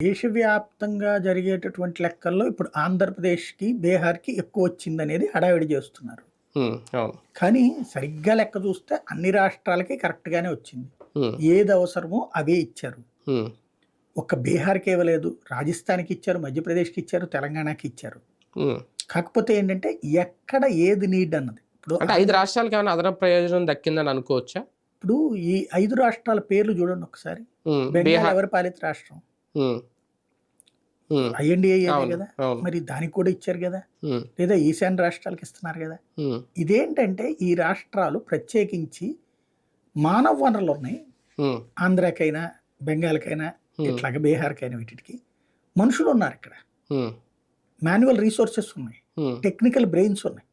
దేశవ్యాప్తంగా జరిగేటటువంటి లెక్కల్లో ఇప్పుడు ఆంధ్రప్రదేశ్కి బీహార్కి ఎక్కువ వచ్చిందనేది హడావిడి చేస్తున్నారు. కానీ సరిగ్గా లెక్క చూస్తే అన్ని రాష్ట్రాలకి కరెక్ట్గానే వచ్చింది. ఏది అవసరమో అవే ఇచ్చారు. ఒక్క బీహార్కి ఇవ్వలేదు రాజస్థాన్కి ఇచ్చారు మధ్యప్రదేశ్కి ఇచ్చారు తెలంగాణకి ఇచ్చారు. కాకపోతే ఏంటంటే ఎక్కడ ఏది నీడ్ అన్నది. ఇప్పుడు ఐదు రాష్ట్రాలకి ఏమైనా అదనపు ప్రయోజనం దక్కిందని అనుకోవచ్చా? ఇప్పుడు ఈ ఐదు రాష్ట్రాల పేర్లు చూడండి ఒకసారి. బెంగాల్ ఎవరి పాలిత రాష్ట్రం? ఐఎన్డిఏ కదా? మరి దానికి కూడా ఇచ్చారు కదా? లేదా ఈశాన్య రాష్ట్రాలకు ఇస్తున్నారు కదా? ఇదేంటంటే ఈ రాష్ట్రాలు ప్రత్యేకించి మానవ వనరులు ఉన్నాయి. ఆంధ్రాకైనా బెంగాల్కైనా. ఇట్లాగ బీహార్కైనా వీటికి మనుషులు ఉన్నారు ఇక్కడ. మాన్యువల్ రీసోర్సెస్ ఉన్నాయి. టెక్నికల్ బ్రెయిన్స్ ఉన్నాయి.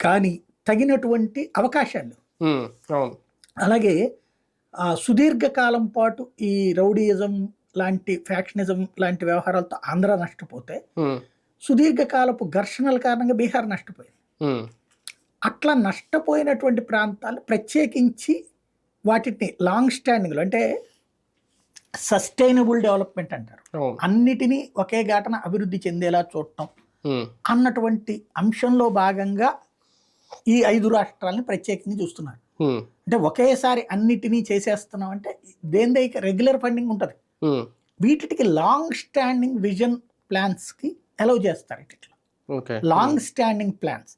కానీ తగినటువంటి అవకాశాలు అలాగే ఆ, సుదీర్ఘకాలం పాటు ఈ రౌడీయిజం లాంటి ఫ్యాక్షనిజం లాంటి వ్యవహారాలతో ఆంధ్ర నష్టపోతే సుదీర్ఘకాలపు ఘర్షణల కారణంగా బీహార్ నష్టపోయింది. అట్లా నష్టపోయినటువంటి ప్రాంతాలు ప్రత్యేకించి వాటిని లాంగ్ స్టాండింగ్లో అంటే సస్టైనబుల్ డెవలప్మెంట్ అంటారు. అన్నిటినీ ఒకే ఘటన అభివృద్ధి చెందేలా చూడటం అన్నటువంటి అంశంలో భాగంగా ఈ ఐదు రాష్ట్రాలని ప్రత్యేకంగా చూస్తున్నారు. అంటే ఒకేసారి అన్నిటినీ చేసేస్తున్నాం అంటే దేని రెగ్యులర్ ఫండింగ్ ఉంటుంది వీటికి లాంగ్ స్టాండింగ్ విజన్ ప్లాన్స్కి అలౌ చేస్తారు ఇట్లా లాంగ్ స్టాండింగ్ ప్లాన్స్